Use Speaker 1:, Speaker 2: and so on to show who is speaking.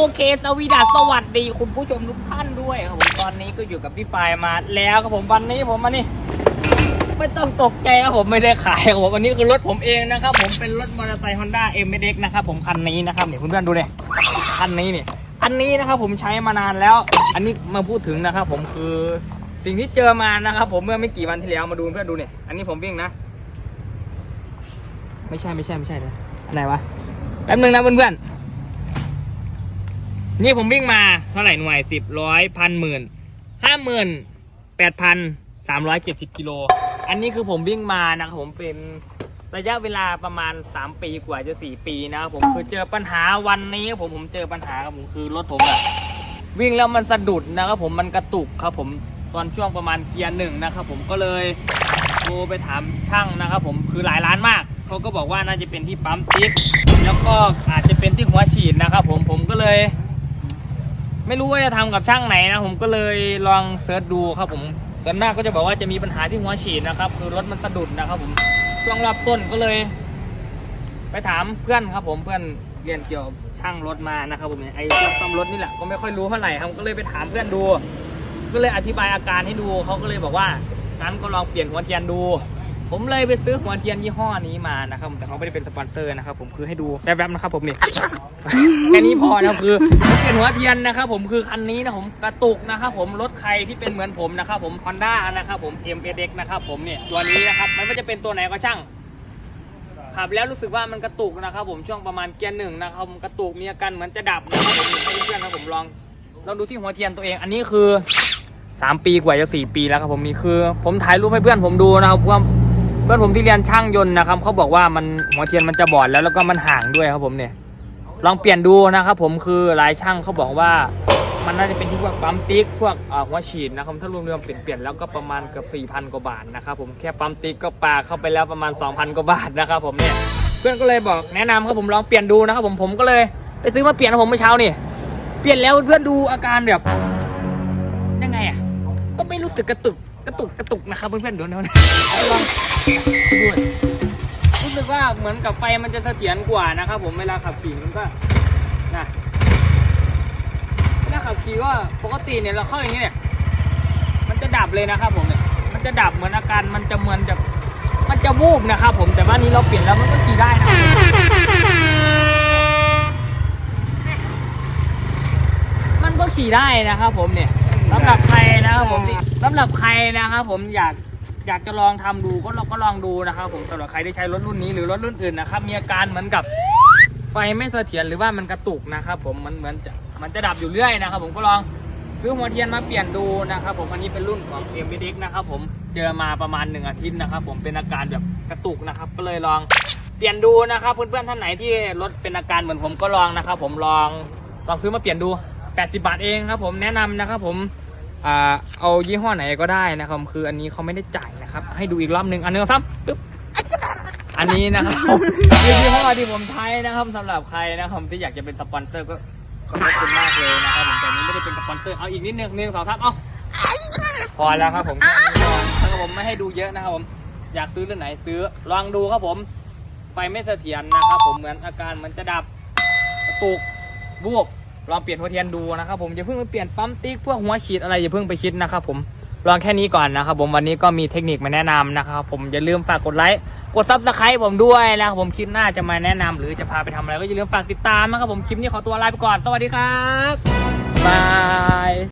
Speaker 1: โอเค สวีดัสสวัสดีคุณผู้ชมทุกท่านด้วยครับผมตอนนี้ก็อยู่กับพี่ไฟล์มาแล้วครับผมวันนี้ผมมานี่ไม่ต้องตกใจครับผมไม่ได้ขายครับผมอันนี้คือรถผมเองนะครับ ผมเป็นรถมอเตอร์ไซค์ Honda m x นะครับผมคันนี้นะครับเนี่ยเพื่อนๆดูเนี่ยคันนี้เนี่ยอันนี้นะครับผมใช้มานานแล้ว อันนี้มาพูดถึงนะครับผมคือสิ่งที่เจอมานะครับผมเมื่อไม่กี่วันที่แล้วมาดูเพื่อนดูเนี่ยอันนี้ผมวิ่งนะ ไม่ใช่ไม่ใช่ไม่ใช่นะอันไหนวะแป๊บนึงนะเพื่อนๆ นี่ผมวิ่งมาเท่าไหร่หน่วยสิบร้อยพันหมื่นห้าหมื่นแปดพันสามร้อยเจ็ดสิบกิโล อันนี้คือผมวิ่งมานะครับผมเป็นระยะเวลาประมาณ 3 ปีกว่าจะ 4 ปีนะครับผมคือเจอปัญหาวันนี้ผมผมเจอปัญหาครับผมคือรถผมอะวิ่งแล้วมันสะดุดนะครับผมมันกระตุกครับผมตอนช่วงประมาณเกียร์หนึ่งนะครับผมก็เลยโทรไปถามช่างนะครับผมคือหลายร้านมากเขาก็บอกว่าน่าจะเป็นที่ปั๊มติ๊กแล้วก็อาจจะเป็นที่หัวฉีดนะครับผมผมก็เลย ไม่รู้ว่าจะทำกับช่างไหนนะผมก็เลยลองเซิร์ชดูครับผมส่วนมากก็จะบอกว่าจะมีปัญหาที่หัวฉีดนะครับ คือรถมันสะดุดนะครับผมช่วงรอบต้นก็เลย ไปถามเพื่อนครับ ผมเพื่อนเรียนเกี่ยวกับช่างรถมานะครับผมไอ้เรื่องซ่อมรถนี่แหละก็ไม่ค่อยรู้เท่าไหร่ครับก็เลยไปถามเพื่อนดู ก็เลยอธิบายอาการให้ดูเขาก็เลยบอกว่างั้นก็ลองเปลี่ยนหัวเทียนดู ผมเลยไปซื้อหัวเทียนยี่ห้อนี้มานะครับแต่เขาไม่ได้เป็นสปอนเซอร์นะครับผมคือให้ดูแวบๆนะครับผมนี่แค่นี้พอนะคือเปลี่ยนหัวเทียนนะครับผมคือคันนี้นะผมกระตุกนะครับผมรถใครที่เป็นเหมือนผมนะครับผม Honda นะครับผม m s x นะครับผมเนี่ยตัวนี้นะครับไม่ว่าจะเป็นตัวไหนก็ช่างขับแล้วรู้สึกว่ามันกระตุกนะครับผมช่วงประมาณเกียร์หนึ่งนะครับผมกระตุกมีอาการเหมือนจะดับนะครับผมเพื่อนนะผมลองลองดูที่หัวเทียนตัวเอง อันนี้คือ 3 ปีกว่าจะ4ปีแล้วครับผมนี่คือ ผมถ่ายรูปให้เพื่อนผมดูนะครับว่า พื่อนผมที่เรียนช่างยนต์นะครับเขาบอกว่ามันหัวเทียนมันจะบอดแล้วแล้วก็มันห่างด้วยครับผมเนี่ย ลองเปลี่ยนดูนะครับผมคือหลายช่างเขาบอกว่ามันน่าจะเป็นที่พวกปั๊มติ๊กพวกหัวฉีดนะครับถ้ารวมๆเปลี่ยนเปลี่ยนแล้วก็ประมาณเกือบ4,000 กว่าบาทนะครับผมแค่ปั๊มติ๊กก็ปาเข้าไปแล้วประมาณ 2,000 กว่าบาทนะครับผมเนี่ยเพื่อนก็เลยบอกแนะนำครับผมลองเปลี่ยนดูนะครับผมผมก็เลยไปซื้อมาเปลี่ยนผมเมื่อเช้านี่เปลี่ยนแล้วเพื่อนดูอาการแบบยังไงอะก็ไม่รู้สึกกระตุก กระตุกกระตุกนะครับเพื่อนๆดูนะลองดูรู้สึกว่าเหมือนกับไฟมันจะเสถียรกว่านะครับผมเวลาขับขี่มันก็นะเวลาขับขี่ก็ปกติเนี่ยเราเข้าอย่างนี้เนี่ยมันจะดับเลยนะครับผมเนี่ยมันจะดับเหมือนอาการมันจะเหมือนจะมันจะวูบนะครับผมแต่ว่านี้เราเปลี่ยนแล้วมันก็ขี่ได้นะมันก็ขี่ได้นะครับผมเนี่ย สำหรับใครนะครับผมที่สำหรับใครนะครับผมอยากอยากจะลองทำดูก็ลองก็ลองดูนะครับผมสำหรับใครที่ใช้รถรุ่นนี้หรือรถรุ่นอื่นนะครับมีอาการเหมือนกับไฟไม่เสถียรหรือว่ามันกระตุกนะครับผมมันเหมือนจะมันจะดับอยู่เรื่อยนะครับผมก็ลองซื้อหัวเทียนมาเปลี่ยนดูนะครับผมอันนี้เป็นรุ่นของ m อ็นะครับผมเจอมาประมาณหนึ่งอาทิตย์นะครับผมเป็นอาการแบบกระตุกนะครับ ก็เลยลองเปลี่ยนดูนะครับเพื่อนๆท่านไหนที่รถเป็นอาการเหมือนผมก็ลองนะครับผมลองลองซื้อมาเปลี่ยนดู 80 บาทเองครับผมแนะนำนะครับผมอ่าเอายี่ห้อไหนก็ได้นะครับคืออันนี้เขาไม่ได้จ่ายนะครับ ให้ดูอีกรอบหนึ่งอันหนึงซ้ำปึ๊บอันนี้นะครับผมคือยี่ห้อที่ผมใช้นะครับสำหรับใครนะครับที่อยากจะเป็นสปอนเซอร์ก็ขอบคุณมากเลยนะครับผมแต่นี้ไม่ได้เป็นสปอนเซอร์เอาอีกนิดนึงหนึ่งสองสามเอาพอแล้วครับผมแค่นี้พอนครับผมไม่ให้ดูเยอะนะครับผมอยากซื้อเรื่องไหนซื้อลองดูครับผมไฟไม่เสถียรนะครับผมเหมือนอาการมันจะดับตุกบวบ ลองเปลี่ยนหัวเทียนดูนะครับผมอย่าเพิ่งไปเปลี่ยนปั๊มติ๊กพวกหัวฉีดอะไรอย่าเพิ่งไปคิดนะครับผมลองแค่นี้ก่อนนะครับผมวันนี้ก็มีเทคนิคมาแนะนำนะครับผมอย่าลืมฝากกดไลค์กดซับสไครต์ผมด้วยนะครับผมคลิปหน้าจะมาแนะนำหรือจะพาไปทำอะไรก็อย่าลืมฝากติดตามนะครับผมคลิปนี้ขอตัวลาไปก่อนสวัสดีครับบาย